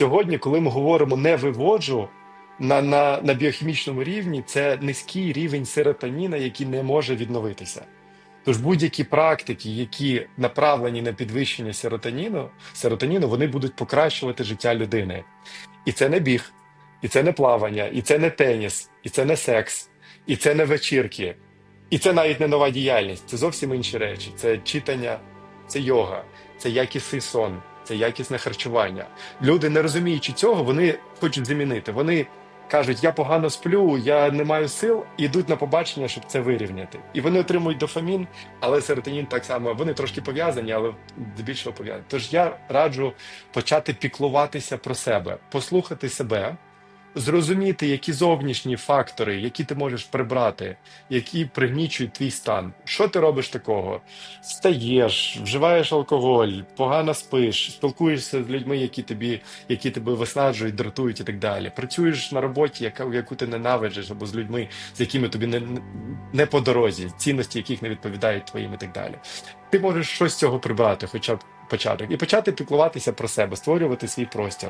Сьогодні, коли ми говоримо не виводжу на, на, на біохімічному рівні, це низький рівень серотоніна, який не може відновитися. Тож будь-які практики, які направлені на підвищення серотоніну, серотоніну, вони будуть покращувати життя людини. І це не біг, і це не плавання, і це не теніс, і це не секс, і це не вечірки, і це навіть не нова діяльність. Це зовсім інші речі. Це читання, це йога, це якісний сон, це якісне харчування. Люди, не розуміючи цього, вони хочуть замінити. Вони кажуть, я погано сплю, я не маю сил, і йдуть на побачення, щоб це вирівняти. І вони отримують дофамін, але серотонін так само. Вони трошки пов'язані, але здебільшого пов'язані. Тож я раджу почати піклуватися про себе, послухати себе. Зрозуміти, які зовнішні фактори, які ти можеш прибрати, які пригнічують твій стан. Що ти робиш такого? Стаєш, вживаєш алкоголь, погано спиш, спілкуєшся з людьми, які тобі, які тебе виснажують, дратують і так далі. Працюєш на роботі, яка, яку ти ненавидиш, або з людьми, з якими тобі не, не по дорозі, цінності яких не відповідають твоїм і так далі. Ти можеш щось з цього прибрати, хоча б початок, і почати піклуватися про себе, створювати свій простір.